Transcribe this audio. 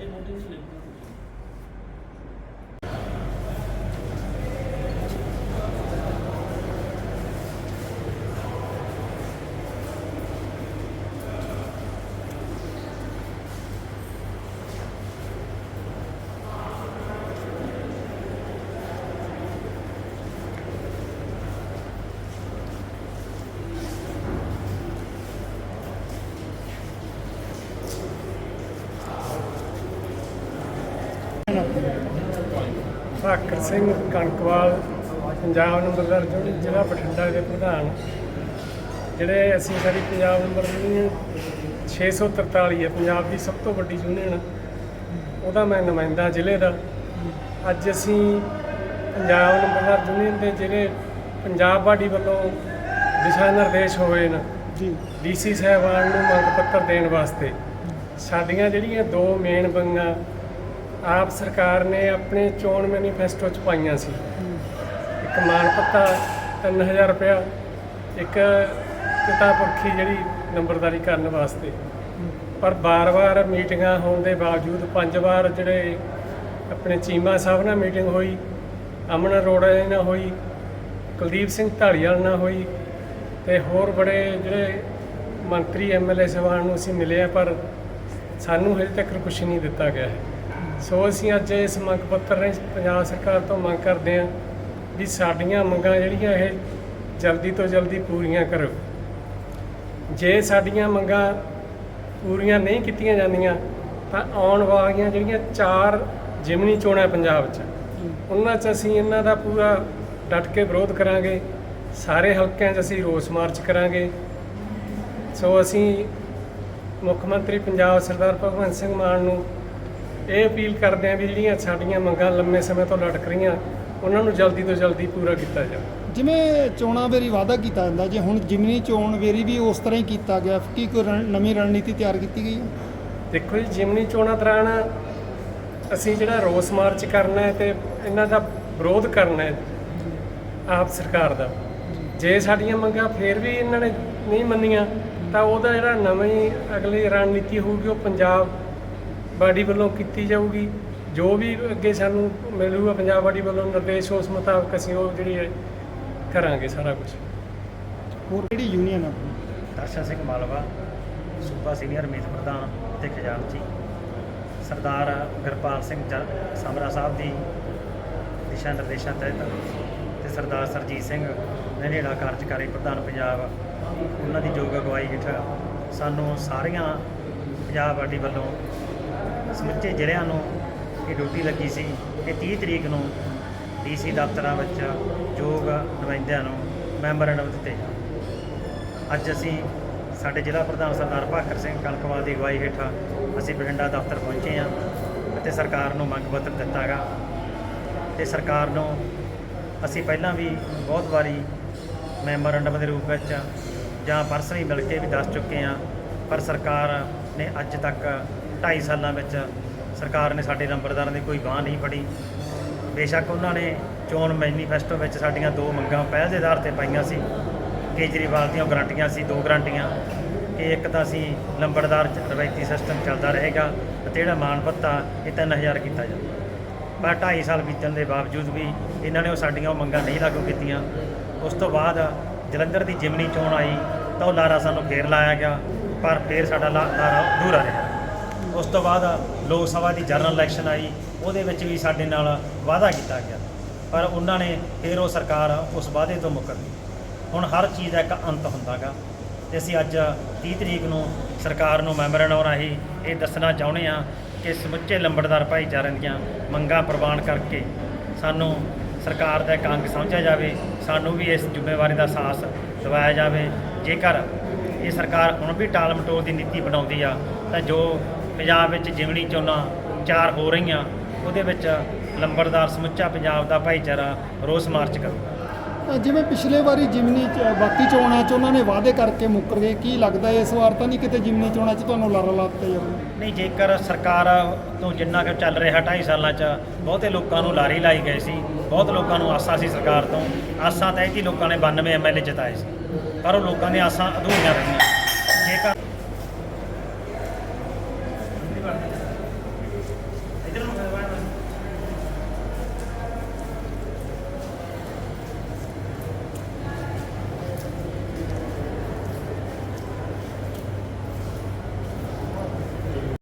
এই মোটিং স্লিপ ਭਾਕਰ ਸਿੰਘ ਕਣਕਵਾਲ ਪੰਜਾਬ ਨੰਬਰਦਾਰ ਯੂਨੀਅਨ ਜ਼ਿਲ੍ਹਾ ਬਠਿੰਡਾ ਦੇ ਪ੍ਰਧਾਨ। ਜਿਹੜੇ ਅਸੀਂ ਸਾਡੀ ਪੰਜਾਬ ਨੰਬਰ ਯੂਨੀਅਨ 643 ਹੈ ਪੰਜਾਬ ਦੀ ਸਭ ਤੋਂ ਵੱਡੀ ਯੂਨੀਅਨ ਉਹਦਾ ਮੈਂ ਨੁਮਾਇੰਦਾ ਜ਼ਿਲ੍ਹੇ ਦਾ। ਅੱਜ ਅਸੀਂ ਪੰਜਾਬ ਨੰਬਰਦਾਰ ਯੂਨੀਅਨ ਦੇ ਜਿਹੜੇ ਪੰਜਾਬ ਬਾਡੀ ਵੱਲੋਂ ਦਿਸ਼ਾ ਨਿਰਦੇਸ਼ ਹੋਏ ਨੇ ਜੀ। ਡੀਸੀ ਸਾਹਿਬਾਨ ਨੂੰ ਮੰਗ ਪੱਤਰ ਦੇਣ ਵਾਸਤੇ। ਸਾਡੀਆਂ ਜਿਹੜੀਆਂ ਦੋ ਮੇਨ ਬੰਗਾਂ ਆਪ ਸਰਕਾਰ ਨੇ ਆਪਣੇ ਚੋਣ ਮੈਨੀਫੈਸਟੋ ਚ ਪਾਈਆਂ ਸੀ। ਇੱਕ ਮਾਨ ਪੱਤਾ 3000 ਰੁਪਇਆ, ਇੱਕ ਪਿਤਾ ਪੁਰਖੀ ਜਿਹੜੀ ਨੰਬਰਦਾਰੀ ਕਰਨ ਵਾਸਤੇ। ਪਰ ਬਾਰ-ਬਾਰ ਮੀਟਿੰਗਾਂ ਹੋਣ ਦੇ ਬਾਵਜੂਦ ਪੰਜ ਵਾਰ ਜਿਹੜੇ ਆਪਣੇ ਚੀਮਾ ਸਾਹਿਬ ਨਾਲ ਮੀਟਿੰਗ ਹੋਈ, ਅਮਨ ਅਰੋੜਾ ਜੀ ਨਾਲ ਹੋਈ, ਕੁਲਦੀਪ ਸਿੰਘ ਢਾਲੀਵਾਲ ਨਾਲ ਹੋਈ ਤੇ ਹੋਰ ਬੜੇ ਜਿਹੜੇ ਮੰਤਰੀ ਐਮਐਲਏ ਸਾਹਿਬਾਨ ਨੂੰ ਅਸੀਂ ਮਿਲੇ ਆ, ਪਰ ਸਾਨੂੰ ਹਜੇ ਤੱਕ ਕੁਝ ਨਹੀਂ ਦਿੱਤਾ ਗਿਆ ਹੈ। ਸੋ ਅਸੀਂ ਅੱਜ ਇਸ ਮੰਗ ਪੱਤਰ ਨੇ ਪੰਜਾਬ ਸਰਕਾਰ ਤੋਂ ਮੰਗ ਕਰਦੇ ਹਾਂ ਵੀ ਸਾਡੀਆਂ ਮੰਗਾਂ ਜਿਹੜੀਆਂ ਇਹ ਜਲਦੀ ਤੋਂ ਜਲਦੀ ਪੂਰੀਆਂ ਕਰੋ। ਜੇ ਸਾਡੀਆਂ ਮੰਗਾਂ ਪੂਰੀਆਂ ਨਹੀਂ ਕੀਤੀਆਂ ਜਾਂਦੀਆਂ, ਤਾਂ ਆਉਣ ਵਾਲੀਆਂ ਜਿਹੜੀਆਂ ਚਾਰ ਜਿਮਨੀ ਚੋਣਾਂ ਪੰਜਾਬ 'ਚ, ਉਹਨਾਂ 'ਚ ਅਸੀਂ ਇਹਨਾਂ ਦਾ ਪੂਰਾ ਡਟ ਕੇ ਵਿਰੋਧ ਕਰਾਂਗੇ, ਸਾਰੇ ਹਲਕਿਆਂ 'ਚ ਅਸੀਂ ਰੋਸ ਮਾਰਚ ਕਰਾਂਗੇ। ਸੋ ਅਸੀਂ ਮੁੱਖ ਮੰਤਰੀ ਪੰਜਾਬ ਸਰਦਾਰ ਭਗਵੰਤ ਸਿੰਘ ਮਾਨ ਨੂੰ ਇਹ ਅਪੀਲ ਕਰਦੇ ਹਾਂ ਵੀ ਜਿਹੜੀਆਂ ਸਾਡੀਆਂ ਮੰਗਾਂ ਲੰਮੇ ਸਮੇਂ ਤੋਂ ਲਟਕ ਰਹੀਆਂ ਉਹਨਾਂ ਨੂੰ ਜਲਦੀ ਤੋਂ ਜਲਦੀ ਪੂਰਾ ਕੀਤਾ ਜਾਵੇ। ਜਿਵੇਂ ਚੋਣਾਂ ਵੇਰੀ ਵਾਅਦਾ ਕੀਤਾ ਜਾਂਦਾ ਜੇ ਹੁਣ ਜਿਮਨੀ ਚੋਣ ਵੇਰੀ ਵੀ ਉਸ ਤਰ੍ਹਾਂ ਹੀ ਕੀਤਾ ਗਿਆ ਕੀ ਕੋਈ ਨਵੀਂ ਰਣਨੀਤੀ ਤਿਆਰ ਕੀਤੀ ਗਈ ਹੈ? ਦੇਖੋ ਜੀ ਜਿਮਨੀ ਚੋਣਾਂ ਦੌਰਾਨ ਅਸੀਂ ਜਿਹੜਾ ਰੋਸ ਮਾਰਚ ਕਰਨਾ ਹੈ ਤੇ ਇਹਨਾਂ ਦਾ ਵਿਰੋਧ ਕਰਨਾ ਹੈ ਆਪ ਸਰਕਾਰ ਦਾ ਜੇ ਸਾਡੀਆਂ ਮੰਗਾਂ ਫੇਰ ਵੀ ਇਹਨਾਂ ਨੇ ਨਹੀਂ ਮੰਨੀਆਂ ਤਾਂ ਉਹਦਾ ਜਿਹੜਾ ਨਵੀਂ ਅਗਲੀ ਰਣਨੀਤੀ ਹੋਊਗੀ ਉਹ ਪੰਜਾਬ ਬਾਡੀ ਵੱਲੋਂ ਕੀਤੀ ਜਾਊਗੀ। ਜੋ ਵੀ ਅੱਗੇ ਸਾਨੂੰ ਮਿਲੂਗਾ ਪੰਜਾਬ ਬਾਡੀ ਵੱਲੋਂ ਨਿਰਦੇਸ਼ ਉਸ ਮੁਤਾਬਕ ਅਸੀਂ ਉਹ ਜਿਹੜੀ ਹੈ ਕਰਾਂਗੇ ਸਾਰਾ ਕੁਝ ਹੋਰ ਕਿਹੜੀ ਯੂਨੀਅਨ ਆ? ਆਪਣੀ? ਦਰਸ਼ਨ ਸਿੰਘ ਮਾਲਵਾ ਸੂਬਾ ਸੀਨੀਅਰ ਮੀਤ ਪ੍ਰਧਾਨ ਤੇ ਖਜ਼ਾਨਚੀ। ਸਰਦਾਰ ਗੁਰਪਾਲ ਸਿੰਘ ਸਮਰਾ ਸਾਹਿਬ ਦੀ ਦਿਸ਼ਾ ਨਿਰਦੇਸ਼ਾਂ ਤਹਿਤ ਤੇ ਸਰਦਾਰ ਸਰਜੀਤ ਸਿੰਘ ਨੇੜਾ ਕਾਰਜਕਾਰੀ ਪ੍ਰਧਾਨ ਪੰਜਾਬ ਉਹਨਾਂ ਦੀ ਯੋਗ ਅਗਵਾਈ ਹੇਠ ਸਾਨੂੰ ਸਾਰੀਆਂ ਪੰਜਾਬ ਆਡੀ ਵੱਲੋਂ ਸਮੁੱਚੇ ਜ਼ਿਲ੍ਹਿਆਂ ਨੂੰ ਇਹ ਡਿਊਟੀ ਲੱਗੀ ਸੀ ਕਿ 30 ਤਰੀਕ ਨੂੰ ਡੀਸੀ ਦਫ਼ਤਰਾਂ ਵਿੱਚ ਯੋਗ ਨੁਮਾਇੰਦਿਆਂ ਨੂੰ ਮੈਮੋਰੈਂਡਮ ਦਿੱਤੇ ਅੱਜ ਅਸੀਂ ਸਾਡੇ ਜ਼ਿਲ੍ਹਾ ਪ੍ਰਧਾਨ ਸਰਦਾਰ ਭਾਕਰ ਸਿੰਘ ਕਣਕਵਾਲ ਦੀ ਅਗਵਾਈ ਹੇਠ ਅਸੀਂ ਬਠਿੰਡਾ ਦਫ਼ਤਰ ਪਹੁੰਚੇ ਹਾਂ ਅਤੇ ਸਰਕਾਰ ਨੂੰ ਮੰਗ ਪੱਤਰ ਦਿੱਤਾਗਾ ਤੇ ਸਰਕਾਰ ਨੂੰ ਅਸੀਂ ਪਹਿਲਾਂ ਵੀ ਬਹੁਤ ਵਾਰੀ ਮੈਮੋਰੰਡਮ ਦੇ ਰੂਪ ਵਿੱਚ ਜਾਂ ਪਰਸਨਲੀ ਮਿਲ ਕੇ ਵੀ ਦੱਸ ਚੁੱਕੇ ਹਾਂ, ਪਰ ਸਰਕਾਰ ਨੇ ਅੱਜ ਤੱਕ 2.5 ਸਾਲਾਂ ਵਿੱਚ ਸਰਕਾਰ ਨੇ ਸਾਡੇ ਨੰਬਰਦਾਰਾਂ ਦੀ ਕੋਈ ਬਾਂਹ ਨਹੀਂ ਫੜੀ। ਬੇਸ਼ੱਕ ਉਹਨਾਂ ਨੇ ਚੋਣ ਮੈਨੀਫੈਸਟੋ ਵਿੱਚ ਸਾਡੀਆਂ ਦੋ ਮੰਗਾਂ ਪਹਿਲ ਦੇ ਆਧਾਰ ਤੇ ਪਾਈਆਂ ਸੀ। ਕੇਜਰੀਵਾਲ ਦੀਆਂ ਗਰੰਟੀਆਂ ਸੀ, ਦੋ ਗਰੰਟੀਆਂ। ਕਿ ਇੱਕ ਤਾਂ ਅਸੀਂ ਲੰਬੜਦਾਰ ਰਵਾਇਤੀ ਸਿਸਟਮ ਚੱਲਦਾ ਰਹੇਗਾ ਅਤੇ ਜਿਹੜਾ ਮਾਣ ਭੱਤਾ ਇਹ 3000 ਕੀਤਾ ਜਾਵੇ ਪਰ 2.5 ਸਾਲ ਬੀਤਣ ਦੇ ਬਾਵਜੂਦ ਵੀ ਇਹਨਾਂ ਨੇ ਉਹ ਸਾਡੀਆਂ ਉਹ ਮੰਗਾਂ ਨਹੀਂ ਲਾਗੂ ਕੀਤੀਆਂ। ਉਸ ਤੋਂ ਬਾਅਦ ਜਲੰਧਰ ਦੀ ਜਿਮਨੀ ਚੋਣ ਆਈ ਤਾਂ ਉਹ ਲਾਰਾ ਸਾਨੂੰ ਫੇਰ ਲਾਇਆ ਗਿਆ, ਪਰ ਫੇਰ ਸਾਡਾ ਲਾ- ਲਾਰਾ ਅਧੂਰਾ ਰਿਹਾ। ਉਸ ਤੋਂ ਬਾਅਦ ਲੋਕ ਸਭਾ ਦੀ ਜਨਰਲ ਇਲੈਕਸ਼ਨ ਆਈ, ਉਹਦੇ ਵਿੱਚ ਵੀ ਸਾਡੇ ਨਾਲ ਵਾਅਦਾ ਕੀਤਾ ਗਿਆ। ਪਰ ਉਹਨਾਂ ਨੇ ਫਿਰ ਉਹ ਸਰਕਾਰ ਉਸ ਵਾਅਦੇ ਤੋਂ ਮੁੱਕਰ ਗਈ। ਹੁਣ ਹਰ ਚੀਜ਼ ਦਾ ਇੱਕ ਅੰਤ ਹੁੰਦਾਗਾ ਤੇ ਅਸੀਂ ਅੱਜ 30 ਤਰੀਕ ਨੂੰ ਸਰਕਾਰ ਨੂੰ ਮੈਮੋਰੈਂਡਮ ਰਾਹੀਂ ਇਹ ਦੱਸਣਾ ਚਾਹੁੰਦੇ ਹਾਂ ਕਿ ਸਮੁੱਚੇ ਲੰਬੜਦਾਰ ਭਾਈਚਾਰੇ ਦੀਆਂ ਮੰਗਾਂ ਪ੍ਰਵਾਨ ਕਰਕੇ ਸਾਨੂੰ ਸਰਕਾਰ ਦਾ ਇੱਕ ਅੰਗ ਸਮਝਿਆ ਜਾਵੇ, ਸਾਨੂੰ ਵੀ ਇਸ ਜ਼ਿੰਮੇਵਾਰੀ ਦਾ ਅਹਿਸਾਸ ਦਿਵਾਇਆ ਜਾਵੇ। ਜੇਕਰ ਇਹ ਸਰਕਾਰ ਹੁਣ ਵੀ ਟਾਲ ਮਟੋਲ ਦੀ ਨੀਤੀ ਬਣਾਉਂਦੀ ਆ, ਤਾਂ ਜੋ ਪੰਜਾਬ ਵਿੱਚ ਜਿਮਣੀ ਚੋਣਾਂ ਚਾਰ ਹੋ ਰਹੀਆਂ ਉਹਦੇ ਵਿੱਚ ਲੰਬੜਦਾਰ ਸਮੁੱਚਾ ਪੰਜਾਬ ਦਾ ਭਾਈਚਾਰਾ ਰੋਸ ਮਾਰਚ ਕਰੂ ਅ, ਜਿਵੇਂ ਪਿਛਲੇ ਵਾਰੀ ਜਿਮਨੀ ਬਾਕੀ ਚੋਣਾਂ 'ਚ ਉਹਨਾਂ ਨੇ ਵਾਅਦੇ ਕਰਕੇ ਮੁੱਕਰ ਗਏ ਕੀ ਲੱਗਦਾ ਇਸ ਵਾਰ ਤਾਂ ਨਹੀਂ ਕਿਤੇ ਜਿਮਨੀ ਚੋਣਾਂ 'ਚ ਤੁਹਾਨੂੰ ਲਾਰਾ ਲਾਤੇ ਜਾਵੇ? ਨਹੀਂ ਜੇਕਰ ਸਰਕਾਰ ਤੋਂ ਜਿੰਨਾ ਕੁ ਚੱਲ ਰਿਹਾ 2.5 ਸਾਲਾਂ 'ਚ ਬਹੁਤੇ ਲੋਕਾਂ ਨੂੰ ਲਾਰੀ ਲਾਈ ਗਏ ਸੀ ਬਹੁਤ ਲੋਕਾਂ ਨੂੰ ਆਸਾਂ ਸੀ ਸਰਕਾਰ ਤੋਂ ਆਸਾਂ ਤਾਂ ਇਹ ਕਿ ਲੋਕਾਂ ਨੇ 92 ਐਮਐਲਏ ਜਿਤਾਏ ਸੀ ਪਰ ਉਹ ਲੋਕਾਂ ਦੀਆਂ ਆਸਾਂ ਅਧੂਰੀਆਂ ਰਹੀਆਂ।